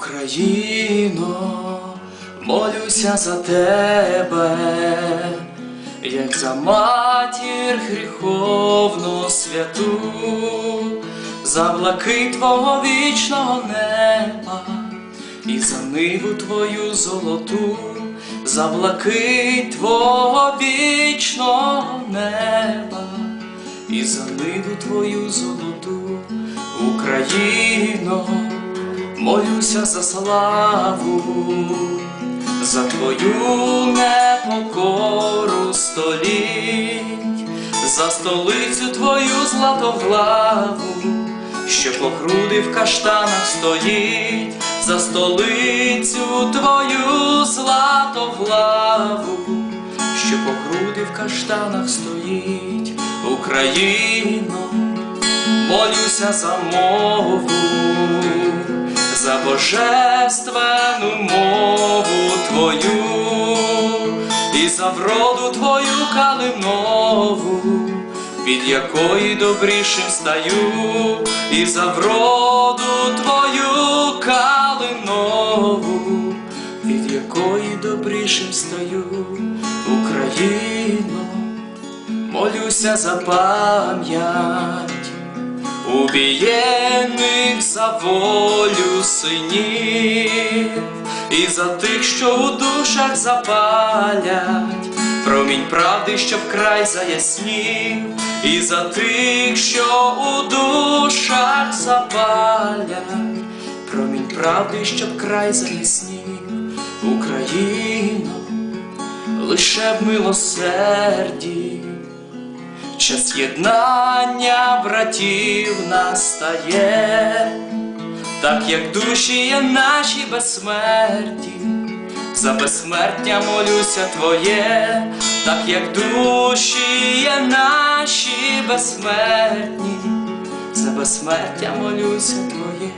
Україно, молюся за тебе, як за матір гріховну святу, за блакит твого вічного неба, і за ниву твою золоту, за блакит твого вічного неба, і за ниву твою золоту, Україно молюся за славу, за твою непокору століть, за столицю твою златоглаву, що по груди в каштанах стоїть, за столицю твою златоглаву, що по груди в каштанах стоїть, Україно. Молюся за мову, за божественну мову Твою і за вроду Твою калинову, від якої добрішим стаю, і за вроду Твою калинову, від якої добрішим стаю, Україно молюся за пам'ять убієних за волю синів, і за тих, що у душах запалять, промінь правди, щоб край заяснів, і за тих, що у душах запалять, промінь правди, щоб край заяснів, Україно, лише б милосерді. Час єднання братів настає, так як душі є наші безсмерті, за безсмертя молюся Твоє, так як душі є наші безсмертні, за безсмертя молюся Твоє,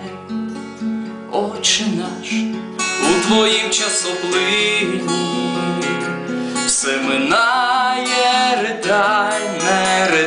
Отче наш, у Твоїм часоплині все минає, ридай,